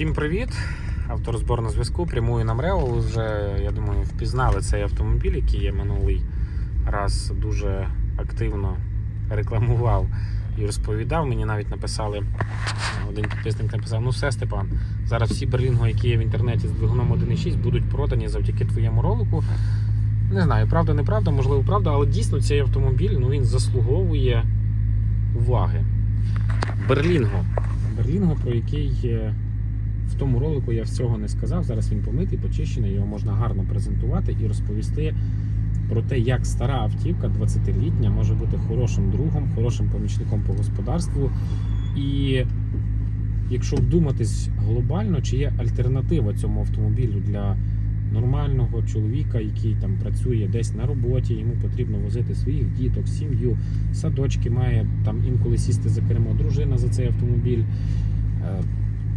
Всім привіт! Авторозбор на зв'язку. Прямую на МРЕО. Вже, я думаю, впізнали цей автомобіль, який я минулий раз дуже активно рекламував і розповідав. Мені навіть написали, один підписник написав: ну все, Степан, зараз всі берлінго, які є в інтернеті з двигуном 1.6, будуть продані завдяки твоєму ролику. Не знаю, правда, неправда, можливо, правда, але дійсно цей автомобіль ну, він заслуговує уваги. Берлінго. Берлінго, про який е, в тому ролику я всього не сказав. Зараз він помитий, почищений, його можна гарно презентувати і розповісти про те, як стара автівка 20-літня може бути хорошим другом, хорошим помічником по господарству. І якщо вдуматись глобально, чи є альтернатива цьому автомобілю для нормального чоловіка, який там працює десь на роботі, йому потрібно возити своїх діток, сім'ю, садочки має там інколи сісти за кермо дружина за цей автомобіль.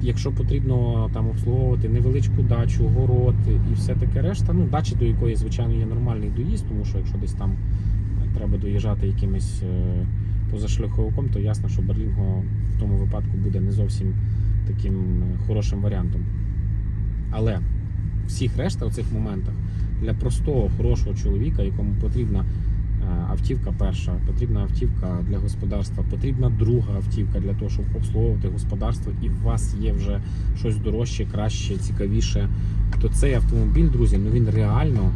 Якщо потрібно там обслуговувати невеличку дачу, город і все таке решта, ну дачі до якої, звичайно, є нормальний доїзд, тому що якщо десь там е, треба доїжджати якимось е, позашляховиком, то ясно, що Берлінго в тому випадку буде не зовсім таким е, хорошим варіантом. Але всіх решта в цих моментах для простого, хорошого чоловіка, якому потрібна автівка перша, потрібна автівка для господарства, потрібна друга автівка для того, щоб обслуговувати господарство, і у вас є вже щось дорожче, краще, цікавіше, то цей автомобіль, друзі, ну він реально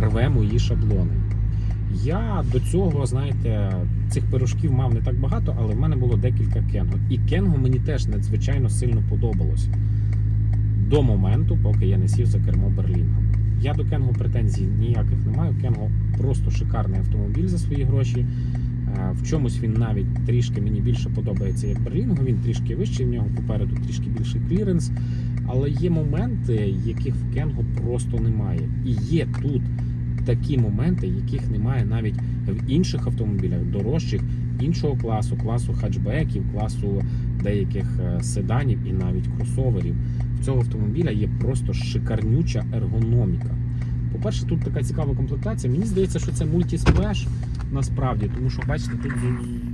рве мої шаблони. Я до цього, знаєте, цих пирожків мав не так багато, але в мене було декілька кенго. І кенго мені теж надзвичайно сильно подобалось до моменту, поки я не сів за кермо Берлінгом. Я до Кенго претензій ніяких не маю. Кенго просто шикарний автомобіль за свої гроші. Е, В чомусь він навіть трішки мені більше подобається як Берлінгу. Він трішки вищий, в нього попереду трішки більший кліренс. Але є моменти, яких в Кенго просто немає. І є тут такі моменти, яких немає навіть в інших автомобілях, дорожчих, іншого класу, класу хатчбеків, класу деяких е, седанів і навіть кросоверів. В цього автомобіля є просто шикарнюча ергономіка. По-перше, тут така цікава комплектація. Мені здається, що це мультісплеш насправді, тому що бачите, тут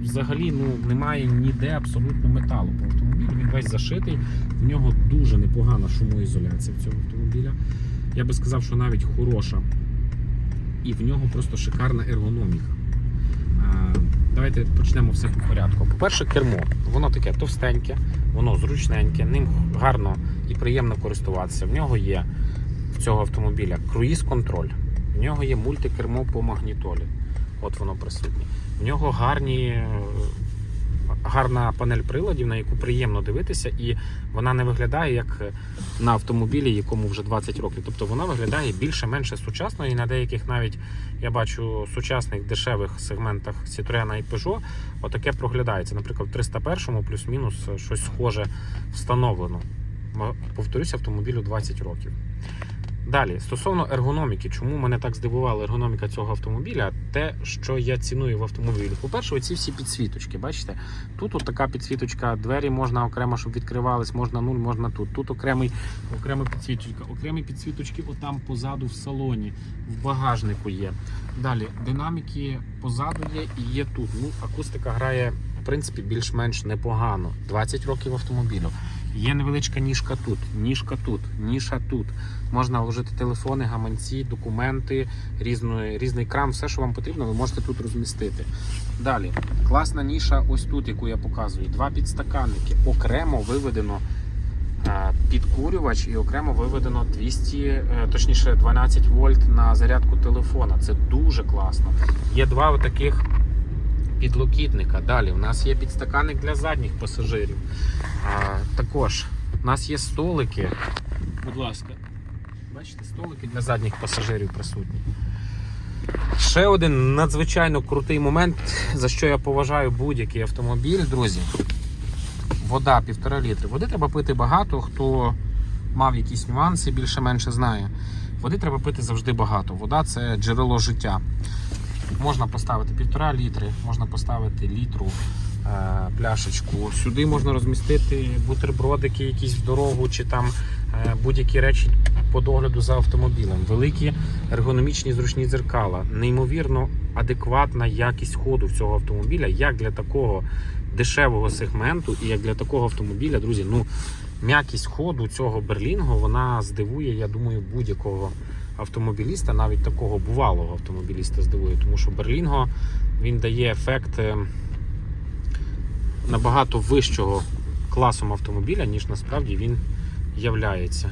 взагалі ну, немає ніде абсолютно металу по автомобілю. Він весь зашитий. В нього дуже непогана шумоізоляція в цього автомобіля. Я би сказав, що навіть хороша. І в нього просто шикарна ергономіка. Давайте почнемо все по порядку. По-перше, кермо. Воно таке товстеньке, воно зручненьке, ним гарно і приємно користуватися. В нього є в цього автомобіля круїз-контроль, в нього є мультикермо по магнітолі. От воно присутнє. В нього гарні, е, гарна панель приладів, на яку приємно дивитися, і вона не виглядає як на автомобілі, якому вже 20 років. Тобто вона виглядає більше-менше сучасно, і на деяких навіть я бачу сучасних дешевих сегментах Citroen і Peugeot отаке проглядається. Наприклад, в 301 плюс-мінус щось схоже встановлено. Повторюсь, автомобілю 20 років. Далі, стосовно ергономіки, чому мене так здивувала ергономіка цього автомобіля, те, що я ціную в автомобілі. По-перше, оці всі підсвіточки, бачите? Тут от така підсвіточка, двері можна окремо, щоб відкривались, можна нуль, можна тут. Тут окремий, окрема підсвіточка, окремі підсвіточки отам позаду в салоні, в багажнику є. Далі, динаміки позаду є і є тут. Ну, акустика грає, в принципі, більш-менш непогано. 20 років автомобілю. Є невеличка ніжка тут, ніжка тут, ніша тут. Можна вложити телефони, гаманці, документи, різної, різний крам, все, що вам потрібно, ви можете тут розмістити. Далі, класна ніша, ось тут, яку я показую. Два підстаканники. Окремо виведено е, підкурювач і окремо виведено 200, е, точніше 12 вольт на зарядку телефона. Це дуже класно. Є два отаких підлокітника. Далі у нас є підстаканник для задніх пасажирів. А, також у нас є столики. Будь ласка, бачите, столики для задніх пасажирів присутні. Ще один надзвичайно крутий момент, за що я поважаю будь-який автомобіль, друзі. Вода півтора літри. Води треба пити багато, хто мав якісь нюанси, більше-менше знає. Води треба пити завжди багато. Вода це джерело життя. Можна поставити півтора літри, можна поставити літру е, пляшечку. Сюди можна розмістити бутербродики якісь в дорогу, чи там е, будь-які речі по догляду за автомобілем. Великі ергономічні зручні дзеркала, неймовірно адекватна якість ходу цього автомобіля, як для такого дешевого сегменту і як для такого автомобіля, друзі, ну м'якість ходу цього берлінгу вона здивує, я думаю, будь-якого автомобіліста, навіть такого бувалого автомобіліста здивує, тому що берлінго він дає ефект е, набагато вищого класом автомобіля, ніж насправді він являється.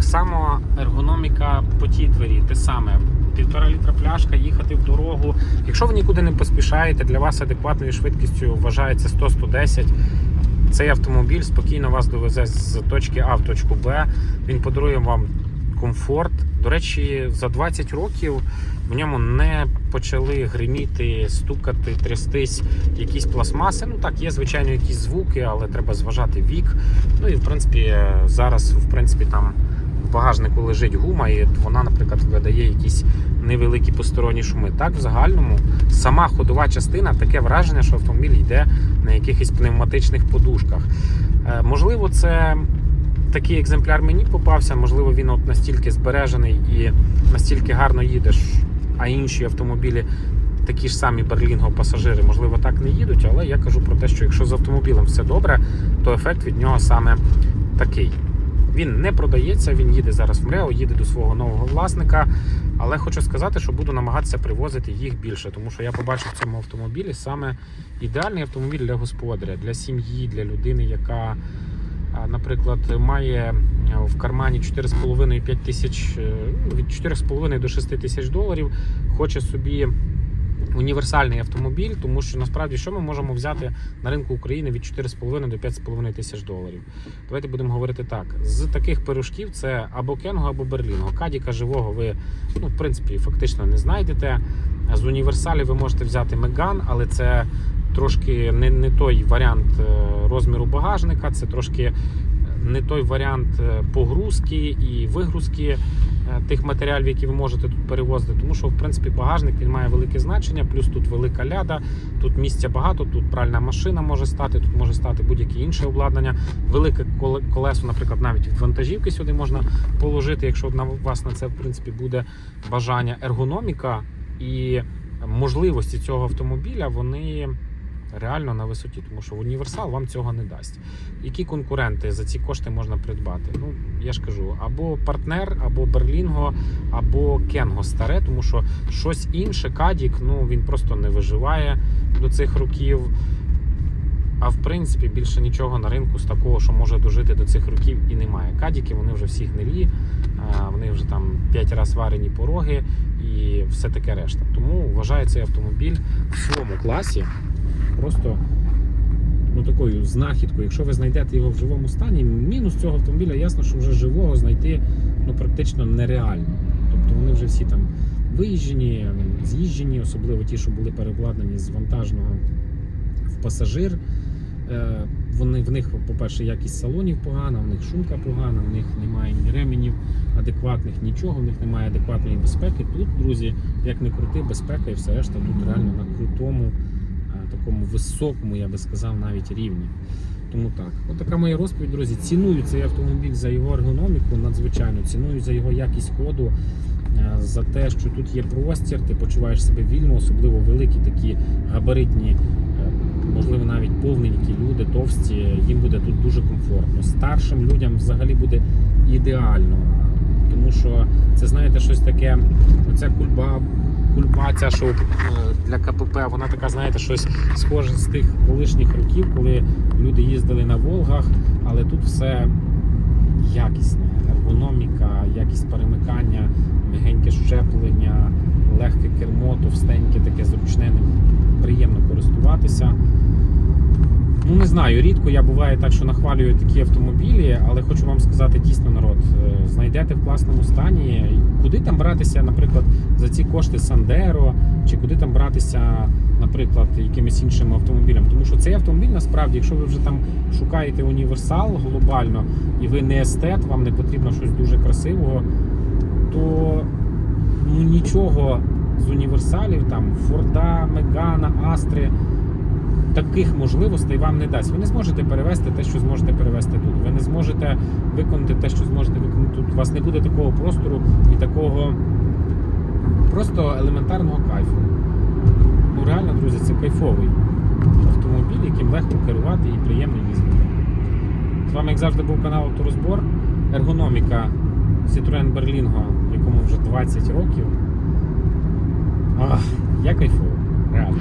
Само ергономіка по тій двері, те саме. Півтора літра пляшка, їхати в дорогу. Якщо ви нікуди не поспішаєте, для вас адекватною швидкістю вважається 100-110. Цей автомобіль спокійно вас довезе з точки А в точку Б. Він подарує вам комфорт. До речі, за 20 років в ньому не почали гриміти, стукати, трястись якісь пластмаси. Ну так, є звичайно якісь звуки, але треба зважати вік. Ну і в принципі зараз в принципі там в багажнику лежить гума, і вона, наприклад, видає якісь невеликі посторонні шуми. Так, в загальному сама ходова частина таке враження, що автомобіль йде на якихось пневматичних подушках. Е, Можливо, це такий екземпляр мені попався, можливо, він от настільки збережений і настільки гарно їде, а інші автомобілі. Такі ж самі Берлінго пасажири, можливо, так не їдуть, але я кажу про те, що якщо з автомобілем все добре, то ефект від нього саме такий. Він не продається, він їде зараз в МРЕО, їде до свого нового власника. Але хочу сказати, що буду намагатися привозити їх більше, тому що я побачив в цьому автомобілі саме ідеальний автомобіль для господаря, для сім'ї, для людини, яка, наприклад, має в кармані 4,5-5 тисяч, е, ну, від 4,5 до 6 тисяч доларів, хоче собі універсальний автомобіль, тому що насправді що ми можемо взяти на ринку України від 4,5 до 5,5 тисяч доларів. Давайте будемо говорити так: з таких пирожків це або Кенго, або Берлінго. Кадіка живого ви, ну, в принципі, фактично не знайдете. З універсалів ви можете взяти Меган, але це трошки не, не той варіант е, розміру багажника, це трошки не той варіант е, погрузки і вигрузки тих матеріалів, які ви можете тут перевозити. Тому що, в принципі, багажник він має велике значення, плюс тут велика ляда, тут місця багато, тут пральна машина може стати, тут може стати будь-яке інше обладнання. Велике коле- колесо, наприклад, навіть від вантажівки сюди можна положити, якщо на вас на це в принципі буде бажання. Ергономіка і можливості цього автомобіля вони реально на висоті, тому що універсал вам цього не дасть. Які конкуренти за ці кошти можна придбати? Ну я ж кажу, або партнер, або Берлінго, або Кенго старе, тому що щось інше, Кадік, ну він просто не виживає до цих років. А в принципі більше нічого на ринку з такого, що може дожити до цих років, і немає. Кадіки вони вже всі гнилі, вони вже там 5 разів варені пороги і все таке решта. Тому вважаю цей автомобіль в своєму класі просто ну, такою знахідкою. Якщо ви знайдете його в живому стані, мінус цього автомобіля ясно, що вже живого знайти ну, практично нереально. Тобто вони вже всі там виїжджені, з'їжджені, особливо ті, що були переобладнані з вантажного в пасажир. Е, Вони, в них, по-перше, якість салонів погана, в них шумка погана, в них немає ні ременів адекватних, нічого, в них немає адекватної безпеки. Тут, друзі, як не крути, безпека і все решта тут реально на крутому, такому високому, я би сказав, навіть рівні. Тому так, от така моя розповідь, друзі. Ціную цей автомобіль за його ергономіку надзвичайно, ціную за його якість ходу, е, за те, що тут є простір, ти почуваєш себе вільно, особливо великі такі габаритні, е, можливо, навіть повненькі люди, товсті, їм буде тут дуже комфортно. Старшим людям взагалі буде ідеально, тому що це, знаєте, щось таке, оця кульба. Кульба ця, що е, для КПП, вона така, знаєте, щось схоже з тих колишніх років, коли люди їздили на Волгах, але тут все якісне, ергономіка, якість перемикання, м'ягеньке щеплення, легке кермо, товстеньке, таке зручне, приємно користуватися. Ну, не знаю, рідко я буває так, що нахвалюю такі автомобілі, але хочу вам сказати дійсно, народ, е, знайдете в класному стані. Куди там братися, наприклад, за ці кошти Сандеро, чи куди там братися, наприклад, якимось іншим автомобілем. Тому що цей автомобіль насправді, якщо ви вже там шукаєте універсал глобально і ви не естет, вам не потрібно щось дуже красивого, то ну нічого з універсалів, там Форда, Мегана, Астри. Таких можливостей вам не дасть. Ви не зможете перевести те, що зможете перевести тут. Ви не зможете виконати те, що зможете виконати тут. У вас не буде такого простору і такого просто елементарного кайфу. Ну реально, друзі, це кайфовий автомобіль, яким легко керувати і приємно їздити. З вами, як завжди, був канал Авторозбор. Ергономіка Citroen Berlingo, якому вже 20 років. Ах, я кайфую, реально.